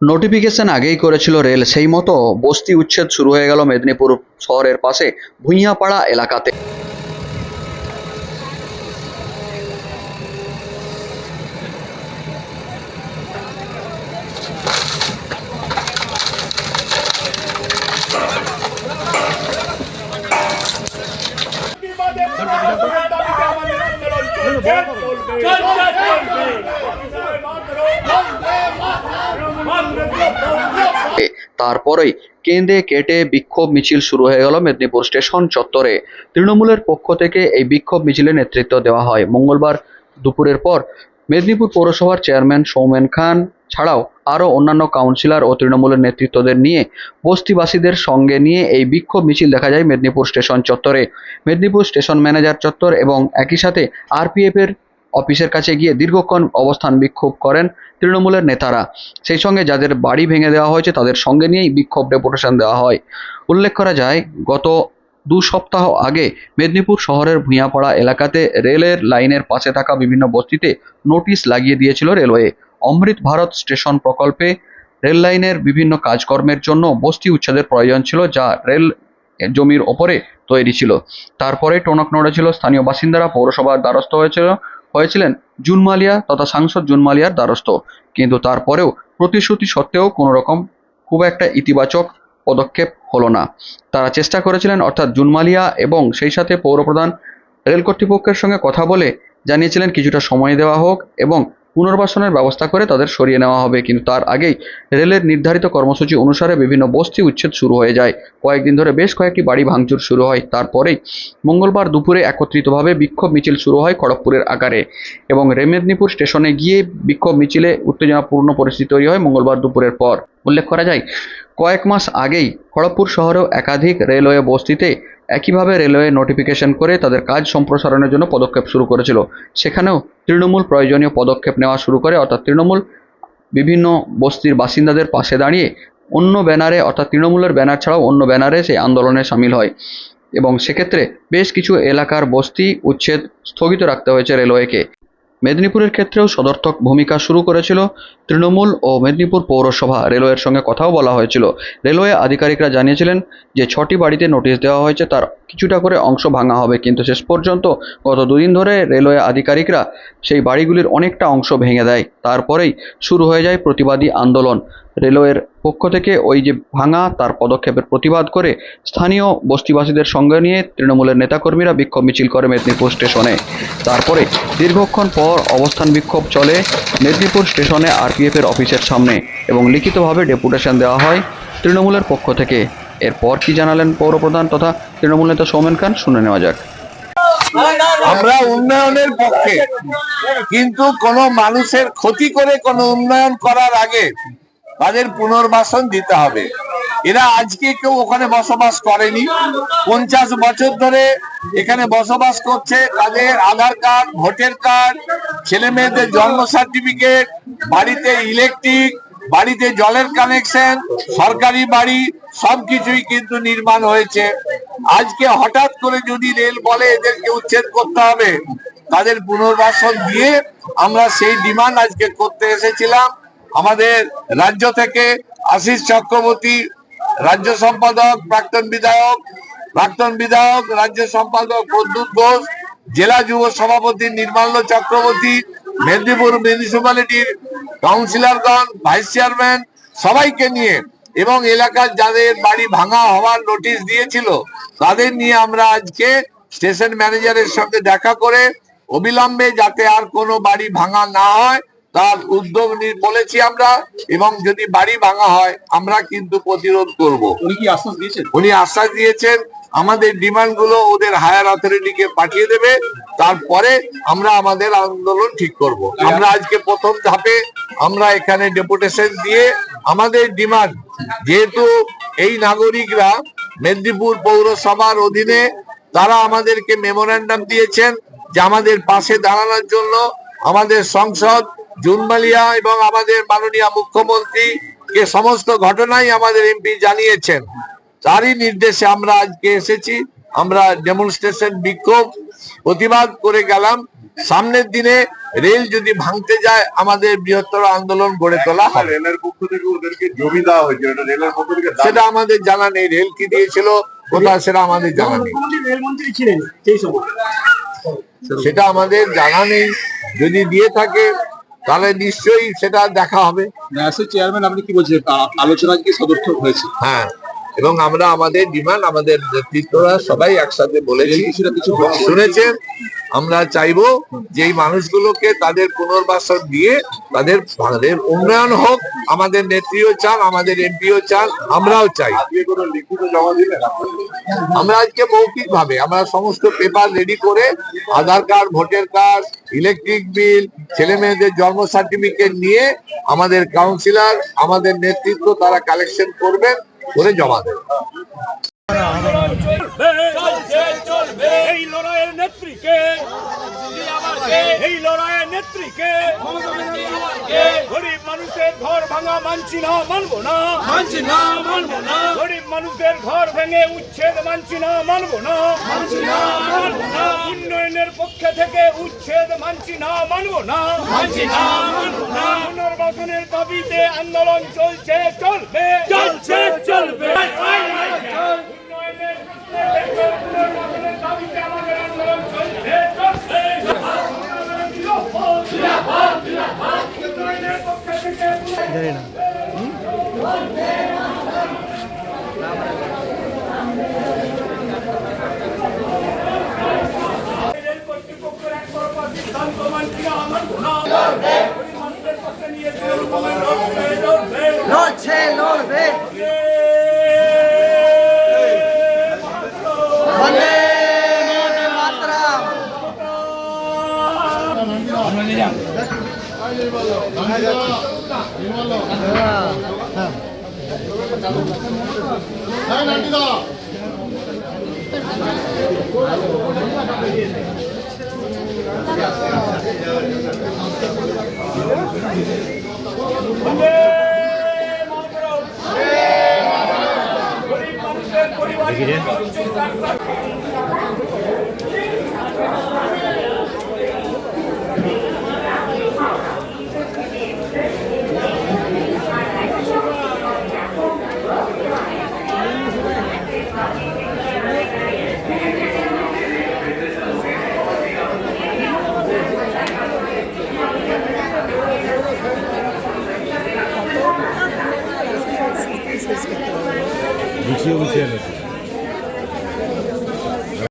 Notification আগেই করেছিল rail. সেই মতো বস্তি উচ্ছেদ শুরু হয়ে গেল মেদিনীপুর শহরের পাশে ভুঁইয়াপাড়া এলাকাতে। তারপরেই কেঁদে কেটে বিক্ষোভ মিছিল শুরু হয়ে গেল মেদিনীপুর স্টেশন চত্বরে। তৃণমূলের পক্ষ থেকে এই বিক্ষোভ মিছিলে নেতৃত্ব দেওয়া হয়। মঙ্গলবার দুপুরের পর মেদিনীপুর পৌরসভার চেয়ারম্যান সৌমেন খান ছাড়াও আরও অন্যান্য কাউন্সিলর ও তৃণমূলের নেতৃত্বদের নিয়ে বস্তিবাসীদের সঙ্গে নিয়ে এই বিক্ষোভ মিছিল দেখা যায় মেদিনীপুর স্টেশন চত্বরে। মেদিনীপুর স্টেশন ম্যানেজার চত্বর এবং একই সাথে আরপিএফ এর অফিসের কাছে গিয়ে দীর্ঘক্ষণ অবস্থান বিক্ষোভ করেন তৃণমূলের নেতারা। সেই সঙ্গে যাদের বাড়ি ভেঙে দেওয়া হয়েছে, তাদের সঙ্গে নিয়েই বিক্ষোভ ডেপুটেশন দেওয়া হয়। উল্লেখ করা যায়, গত দু সপ্তাহ আগে মেদিনীপুর শহরের ভূঁইয়াপাড়া এলাকাতে রেলের লাইনের পাশে থাকা বিভিন্ন বস্তিতে নোটিশ লাগিয়ে দিয়েছিল রেলওয়ে। অমৃত ভারত স্টেশন প্রকল্পে রেল লাইনের বিভিন্ন কাজকর্মের জন্য বস্তি উচ্ছেদের প্রয়োজন ছিল, যা রেল জমির ওপরে তৈরি ছিল। তারপরে টনক নড়েছিল, স্থানীয় বাসিন্দারা পৌরসভার দ্বারস্থ হয়েছিল। হয়েছিলেন জুন মালিয়া তথা সাংসদ জুন মালিয়ার দ্বারস্থ। কিন্তু তারপরেও প্রতিশ্রুতি সত্ত্বেও কোনো রকম খুব একটা ইতিবাচক পদক্ষেপ হলো না। তারা চেষ্টা করেছিলেন অর্থাৎ জুন মালিয়া এবং সেই সাথে পৌরপ্রধান রেল কর্তৃপক্ষের সঙ্গে কথা বলে জানিয়েছিলেন কিছুটা সময় দেওয়া হোক এবং পুনর্বাসনের ব্যবস্থা করে তাদের সরিয়ে নেওয়া হবে। কিন্তু তার আগেই রেলের নির্ধারিত কর্মসূচি অনুসারে বিভিন্ন বস্তি উচ্ছেদ শুরু হয়ে যায়। কয়েকদিন ধরে বেশ কয়েকটি বাড়ি ভাঙচুর শুরু হয়। তারপরেই মঙ্গলবার দুপুরে একত্রিতভাবে বিক্ষোভ মিছিল শুরু হয় খড়গপুরের আকারে এবং রেমেদিনীপুর স্টেশনে গিয়ে বিক্ষোভ মিছিলে উত্তেজনাপূর্ণ পরিস্থিতি তৈরি হয় মঙ্গলবার দুপুরের পর। উল্লেখ করা যায়। কয়েক মাস আগেই খড়গপুর শহরেও একাধিক রেলওয়ে বস্তিতে একইভাবে রেলওয়ে নোটিফিকেশন করে তাদের কাজ সম্প্রসারণের জন্য পদক্ষেপ শুরু করেছিল। সেখানেও তৃণমূল প্রয়োজনীয় পদক্ষেপ নেওয়া শুরু করে, অর্থাৎ তৃণমূল বিভিন্ন বস্তির বাসিন্দাদের পাশে দাঁড়িয়ে অন্য ব্যানারে, অর্থাৎ তৃণমূলের ব্যানার ছাড়াও অন্য ব্যানারে সেই আন্দোলনে সামিল হয়। এবং সেক্ষেত্রে বেশ কিছু এলাকার বস্তি উচ্ছেদ স্থগিত রাখতে হয়েছে রেলওয়েকে। মেদিনীপুরের ক্ষেত্রেও সদর্থক ভূমিকা শুরু করেছিল তৃণমূল ও মেদিনীপুর পৌরসভা। রেলওয়ের সঙ্গে কথাও বলা হয়েছিল। রেলওয়ে আধিকারিকরা জানিয়েছিলেন যে, ছটি বাড়িতে নোটিশ দেওয়া হয়েছে, তার কিছুটা করে অংশ ভাঙা হবে। কিন্তু শেষ পর্যন্ত গত দুদিন ধরে রেলওয়ে আধিকারিকরা সেই বাড়িগুলির অনেকটা অংশ ভেঙে দেয়। তারপরেই শুরু হয়ে যায় প্রতিবাদী আন্দোলন। রেলওয়ের পক্ষ থেকে ওই যে ভাঙা, তার পদক্ষেপের প্রতিবাদ করে স্থানীয় বস্তিবাসীদের সঙ্গে নিয়ে তৃণমূলের নেতাকর্মীরা বিক্ষোভ মিছিল করে মেদিনীপুর স্টেশনে। তারপরে দীর্ঘক্ষণ পর অবস্থান বিক্ষোভ চলে মেদিনীপুর স্টেশনে আরপিএফ এর অফিসের সামনে এবং লিখিতভাবে ডেপুটেশন দেওয়া হয় তৃণমূলের পক্ষ থেকে। এরপর কি জানালেন পৌরপ্রধান তথা তৃণমূল নেতা সৌমেন খান? শুনে নেওয়া যাক। আমরা উন্নয়নের পক্ষে, কিন্তু কোন মানুষের ক্ষতি করে কোন উন্নয়ন করার আগে তাদের পুনর্বাসন দিতে হবে। এরা আজকে কেউ ওখানে বসবাস করেনি। পঞ্চাশ বছর ধরে এখানে বসবাস করছে। তাদের আধার কার্ড, ভোটার কার্ড, ছেলে মেয়েদের জন্ম সার্টিফিকেট, বাড়িতে ইলেকট্রিক, বাড়িতে জলের কানেকশন, সরকারি বাড়ি সবকিছুই কিন্তু নির্মাণ হয়েছে। আজকে হঠাৎ করে যদি রেল বলে এদেরকে উচ্ছেদ করতে হবে, তাদের পুনর্বাসন দিয়ে আমরা সেই ডিমান্ড আজকে করতে এসেছিলাম। আমাদের রাজ্য থেকে আশিস চক্রবর্তী, রাজ্য সম্পাদক, প্রাক্তন বিধায়ক প্রাক্তন বিধায়ক, রাজ্য সম্পাদক প্রদ্যুৎ ঘোষ, জেলা যুব সভাপতি নির্মাল্য চক্রবর্তী, মেদিনীপুর মিউনিসিপ্যালিটির কাউন্সিলরগণ, ভাইস চেয়ারম্যান, সবাইকে নিয়ে এবং এলাকার যাদের বাড়ি ভাঙা হওয়ার নোটিশ দিয়েছিল তাদের নিয়ে আমরা আজকে স্টেশন ম্যানেজারের সঙ্গে দেখা করে অবিলম্বে যাতে আর কোনো বাড়ি ভাঙা না হয় তার উদ্যোগ বলেছি আমরা এবং যদি বাড়ি ভাঙা হয় আমরা কিন্তু প্রতিরোধ করব। উনি কি আশ্বাস দিয়েছেন? উনি আশ্বাস দিয়েছেন আমাদের ডিমান্ডগুলো ওদের হায়ার অথরিটিকে পাঠিয়ে দেবে তারপরে আমরা আমাদের আন্দোলন ঠিক করব। আমরা আজকে প্রথম ধাপে আমরা এখানে ডেপুটেশন দিয়ে আমাদের ডিমান্ড যেহেতু এই নাগরিকরা মেদিনীপুর পৌরসভার অধীনে তারা আমাদেরকে মেমোরেন্ডাম দিয়েছেন যে আমাদের পাশে দাঁড়ানোর জন্য আমাদের সংসদ, জুনমালিয়া এবং আমাদের মাননীয় মুখ্যমন্ত্রী কে সমস্ত ঘটনাই আমাদের এমপি জানিয়েছেন। তারই নির্দেশে আমরা আজকে এসেছি। আমরা ডেমনস্ট্রেশন বিক্ষোভ, প্রতিবাদ করে গেলাম। সামনের দিনে রেল যদি ভাঙতে যায় আমাদের বৃহত্তর আন্দোলন গড়ে তোলা হবে। রেলের পক্ষ থেকে ওদেরকে জমি দেওয়া হয়েছে রেলের পক্ষ থেকে সেটা আমাদের জানা নেই। রেল কি দিয়েছিল কোথায় সেটা আমাদের জানা নেই। রেলমন্ত্রী ছিলেন সেই সময়। সেটা আমাদের জানা নেই। যদি দিয়ে থাকে তাহলে নিশ্চয়ই সেটা দেখা হবে। চেয়ারম্যান আপনি কি বলছেন? আলোচনা কি সদর্থক হয়েছে? হ্যাঁ। এবং আমরা আমাদের ডিমান্ড, আমাদের নেতৃত্বরা সবাই একসাথে বলেছি কিছু শুনেছেন, আমরা চাইব যে এই মানুষগুলোকে তাদের পুনর্বাসন দিয়ে তাদের তাদের উন্নয়ন হোক, আমাদের নেত্রীও চান, আমাদের এমপিও চান, আমরাও চাই? আমরা আজকে মৌখিক ভাবে আমরা সমস্ত পেপার রেডি করে Aadhaar card, voter card, electric bill ছেলে মেয়েদের জন্ম সার্টিফিকেট নিয়ে আমাদের কাউন্সিলর, আমাদের নেতৃত্ব, তারা কালেকশন করবেন করে জমা চলবে এই লড়াইয়ের নেত্রীকে এই লড়াইয়ের নেত্রীকে গরিব মানুষের ঘর ভাঙা মানছি না মানবো না। মানছি না মানবো না। গরিব মানুষের ঘর ভেঙে উচ্ছেদ মানছি না মানবো না। মানছি না মানবো না। উন্নয়নের পক্ষে থেকে উচ্ছেদ মানছি না মানবো না। মানছি না মানবো না। পুনর্বাসনের দাবিতে আন্দোলন চলছে চলবে। চলছে চলবে। উন্নয়নের প্রশ্নে থেকে পুনর্বাসনের দাবিতে আমাদের আন্দোলন চলছে চলবে উন্নয়নের পক্ষে মানছি না। লড়ছে লড়বে। লড়ছে 何だ何